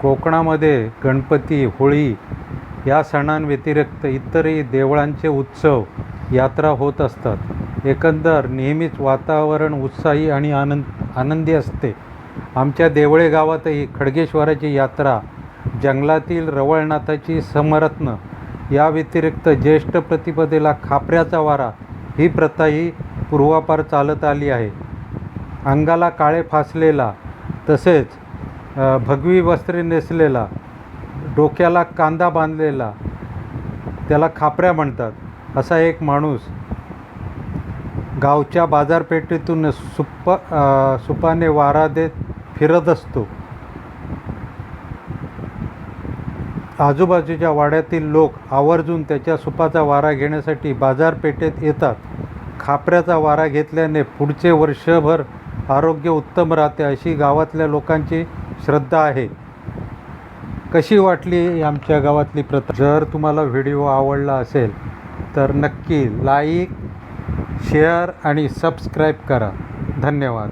कोकणामध्ये गणपती होळी या सणांव्यतिरिक्त इतरही देवळांचे उत्सव यात्रा होत असतात. एकंदर नेहमीच वातावरण उत्साही आणि आनंद आनंदी असते. आमच्या देवळे गावातही खडगेश्वराची यात्रा जंगलातील रवळनाथाची समरत्न या व्यतिरिक्त ज्येष्ठ प्रतिपदेला खापऱ्याचा वारा ही प्रथाही पूर्वापार चालत आली आहे. अंगाला काळे फासलेला तसेच भगवी वस्त्रे नेसलेला डोक्याला कांदा बांधलेला त्याला खापऱ्या म्हणतात असा एक माणूस गावच्या बाजारपेठेतून सुप्प सुपाने वारा देत फिरत असतो. आजूबाजूच्या वाड्यातील लोक आवर्जून त्याच्या सुपाचा वारा घेण्यासाठी बाजारपेठेत येतात. खापऱ्याचा वारा घेतल्याने पुढचे वर्षभर आरोग्य उत्तम राहते अशी गावातल्या लोकांची श्रद्धा आहे. कशी वाटली आमच्या गावातली प्रथा? जर तुम्हाला व्हिडिओ आवडला असेल तर नक्की लाईक शेअर आणि सबस्क्राईब करा. धन्यवाद.